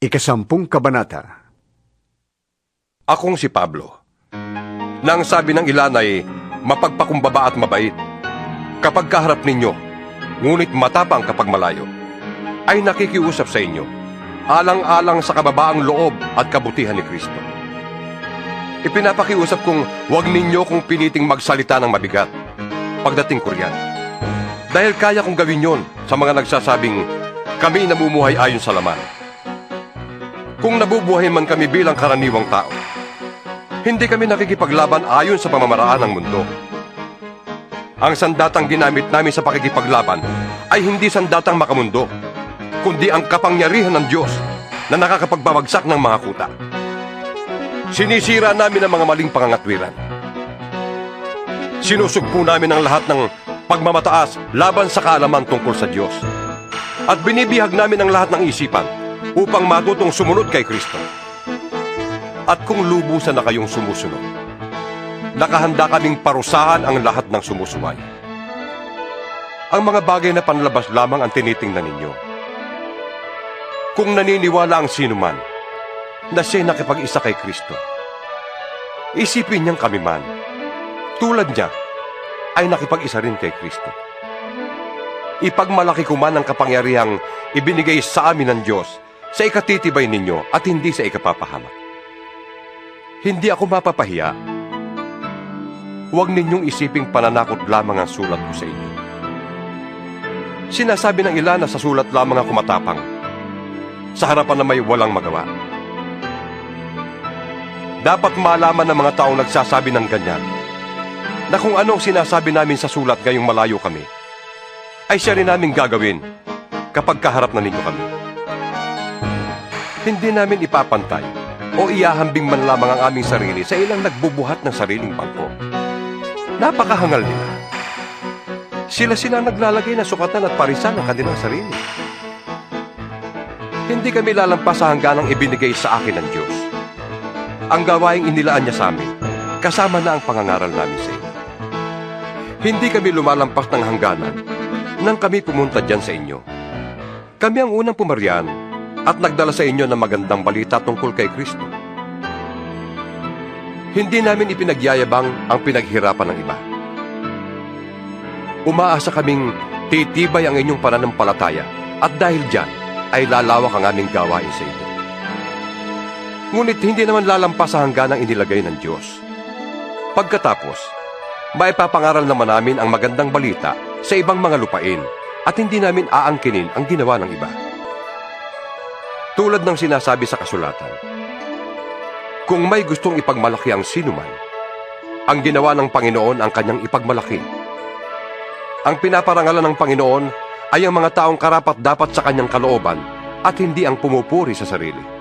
Ikasampung Kabanata Akong si Pablo. Nang sabi ng ilan ay mapagpakumbaba at mabait. Kapag kaharap ninyo, ngunit matapang kapag malayo, ay nakikiusap sa inyo, alang-alang sa kababaang loob at kabutihan ni Kristo. Ipinapakiusap kong huwag ninyo kong piniting magsalita ng mabigat pagdating ko riyan. Dahil kaya kong gawin yon sa mga nagsasabing kami namumuhay ayon sa laman. Kung nabubuhay man kami bilang karaniwang tao, hindi kami nakikipaglaban ayon sa pamamaraan ng mundo. Ang sandatang ginamit namin sa pakikipaglaban ay hindi sandatang makamundo, kundi ang kapangyarihan ng Diyos na nakakapagbabagsak ng mga kuta. Sinisira namin ang mga maling pangangatwiran. Sinusugpo namin ang lahat ng pagmamataas laban sa kaalaman tungkol sa Diyos. At binibihag namin ang lahat ng isipan upang matutong sumunod kay Kristo. At kung lubusan na kayong sumusunod, nakahanda kaming parusahan ang lahat ng sumusuway. Ang mga bagay na panlabas lamang ang tinitingnan ninyo. Kung naniniwala ang sinuman na siya'y nakipag-isa kay Kristo, isipin niyang kami man, tulad niya, ay nakipag-isa rin kay Kristo. Ipagmalaki ko man ang kapangyarihang ibinigay sa amin ng Diyos sa ikatitibay ninyo at hindi sa ikapapahamak. Hindi ako mapapahiya. Huwag ninyong isiping pananakot lamang ang sulat ko sa inyo. Sinasabi ng ilan na sa sulat lamang ako matapang, sa harapan na may walang magawa. Dapat malaman ng mga taong nagsasabi ng ganyan, na kung ano ang sinasabi namin sa sulat ngayong malayo kami, ay siya rin namin gagawin kapag kaharap na ninyo kami. Hindi namin ipapantay o iyahambing man lamang ang aming sarili sa ilang nagbubuhat ng sariling bangko. Napakahangal nila. Sila sila naglalagay ng sukatan at parisan ng kanilang sarili. Hindi kami lalampas sa hangganang ibinigay sa akin ng Diyos. Ang gawaing inilaan niya sa amin, kasama na ang pangangaral namin sa inyo. Hindi kami lumalampas ng hangganan nang kami pumunta dyan sa inyo. Kami ang unang pumaryan at nagdala sa inyo ng magandang balita tungkol kay Kristo. Hindi namin ipinagyayabang ang pinaghirapan ng iba. Umaasa kaming titibay ang inyong pananampalataya at dahil dyan ay lalawak ang aming gawain sa inyo. Ngunit hindi naman lalampas sa hangganang inilagay ng Diyos. Pagkatapos, maipapangaral naman namin ang magandang balita sa ibang mga lupain at hindi namin aangkinin ang ginawa ng iba. Tulad ng sinasabi sa kasulatan, kung may gustong ipagmalaki ang sinuman, ang ginawa ng Panginoon ang kanyang ipagmalaki. Ang pinaparangalan ng Panginoon ay ang mga taong karapat dapat sa kanyang kalooban at hindi ang pumupuri sa sarili.